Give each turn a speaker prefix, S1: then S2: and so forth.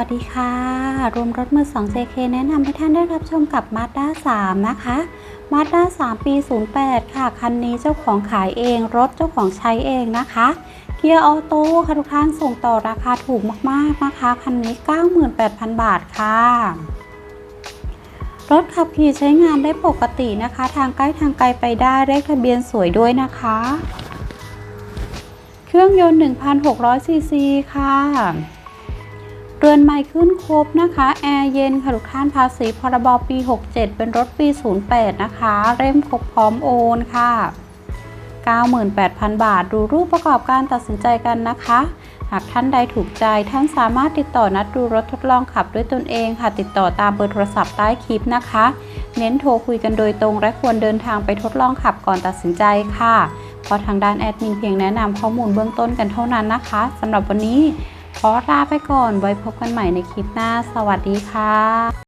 S1: สวัสดีค่ะ รวมรถมือ2 JK แนะนำให้ท่านได้รับชมกับ Mazda 3 นะคะ Mazda 3 ปี 08 ค่ะ คันนี้เจ้าของขายเอง รถเจ้าของใช้เองนะคะ เกียร์ออโต้ค่ะทุกท่านส่งต่อราคาถูกมากๆนะคะ คันนี้ 98,000 บาทค่ะ รถขับขี่ใช้งานได้ปกตินะคะ ทางใกล้ทางไกลไปได้เลขทะเบียนสวยด้วยนะคะ เครื่องยนต์ 1,600ซีซีค่ะ เรือนไม้ขึ้นครบนะคะ แอร์เย็นค่ะทุกท่านภาษีพรบปี 67 เป็นรถปี 08 นะคะ เร่มครบพร้อมโอนค่ะ 98,000 บาท ดูรูปประกอบการตัดสินใจกันนะคะ หากท่านใดถูกใจท่านสามารถติดต่อนัดดูรถทดลองขับด้วยตนเองค่ะ ติดต่อตามเบอร์โทรศัพท์ใต้คลิปนะคะ เน้นโทรคุยกันโดยตรง และควรเดินทางไปทดลองขับก่อนตัดสินใจค่ะเพราะทางด้านแอดมินเพียงแนะนำข้อมูลเบื้องต้นกันเท่านั้นนะคะสำหรับวันนี้ ขอลาไปก่อนไว้พบกันใหม่ในคลิปหน้า สวัสดีค่ะ